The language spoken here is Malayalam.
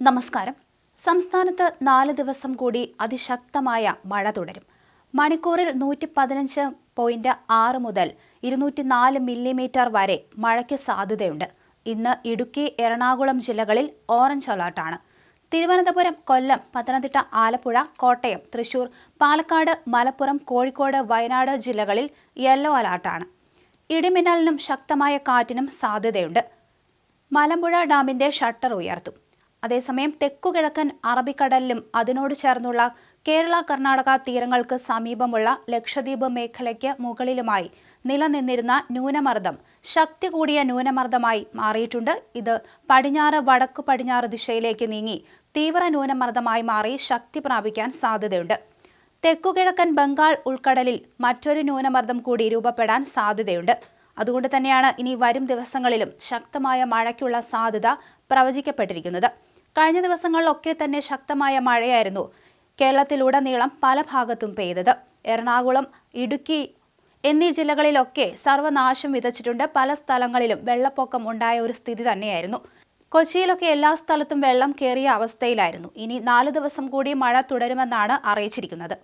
നമസ്കാരം. സംസ്ഥാനത്ത് നാല് ദിവസം കൂടി അതിശക്തമായ മഴ തുടരും. മണിക്കൂറിൽ നൂറ്റി പതിനഞ്ച് പോയിന്റ് ആറ് മുതൽ ഇരുന്നൂറ്റി നാല് മില്ലിമീറ്റർ വരെ മഴയ്ക്ക് സാധ്യതയുണ്ട്. ഇന്ന് ഇടുക്കി എറണാകുളം ജില്ലകളിൽ ഓറഞ്ച് അലർട്ടാണ്. തിരുവനന്തപുരം കൊല്ലം പത്തനംതിട്ട ആലപ്പുഴ കോട്ടയം തൃശൂർ പാലക്കാട് മലപ്പുറം കോഴിക്കോട് വയനാട് ജില്ലകളിൽ യെല്ലോ അലർട്ടാണ്. ഇടിമിന്നലിനും ശക്തമായ കാറ്റിനും സാധ്യതയുണ്ട്. മലമ്പുഴ ഡാമിന്റെ ഷട്ടർ ഉയർത്തും. അതേസമയം തെക്കുകിഴക്കൻ അറബിക്കടലിലും അതിനോട് ചേർന്നുള്ള കേരള കർണാടക തീരങ്ങൾക്ക് സമീപമുള്ള ലക്ഷദ്വീപ് മേഖലയ്ക്ക് മുകളിലുമായി നിലനിന്നിരുന്ന ന്യൂനമർദ്ദം ശക്തി കൂടിയ ന്യൂനമർദ്ദമായി മാറിയിട്ടുണ്ട്. ഇത് പടിഞ്ഞാറ് വടക്കു പടിഞ്ഞാറ് ദിശയിലേക്ക് നീങ്ങി തീവ്ര ന്യൂനമർദ്ദമായി മാറി ശക്തി പ്രാപിക്കാൻ സാധ്യതയുണ്ട്. തെക്കുകിഴക്കൻ ബംഗാൾ ഉൾക്കടലിൽ മറ്റൊരു ന്യൂനമർദ്ദം കൂടി രൂപപ്പെടാൻ സാധ്യതയുണ്ട്. അതുകൊണ്ട് തന്നെയാണ് ഇനി വരും ദിവസങ്ങളിലും ശക്തമായ മഴയ്ക്കുള്ള സാധ്യത പ്രവചിക്കപ്പെട്ടിരിക്കുന്നത്. കഴിഞ്ഞ ദിവസങ്ങളിലൊക്കെ തന്നെ ശക്തമായ മഴയായിരുന്നു. കേരളത്തിലുടനീളം പല ഭാഗത്തും പെയ്തത്. എറണാകുളം ഇടുക്കി എന്നീ ജില്ലകളിലൊക്കെ സർവനാശം വിതച്ചിട്ടുണ്ട്. പല സ്ഥലങ്ങളിലും വെള്ളപ്പൊക്കം ഉണ്ടായ ഒരു സ്ഥിതി തന്നെയായിരുന്നു. കൊച്ചിയിലൊക്കെ എല്ലാ സ്ഥലത്തും വെള്ളം കയറിയ അവസ്ഥയിലായിരുന്നു. ഇനി നാല് ദിവസം കൂടി മഴ തുടരുമെന്നാണ് അറിയിച്ചിരിക്കുന്നത്.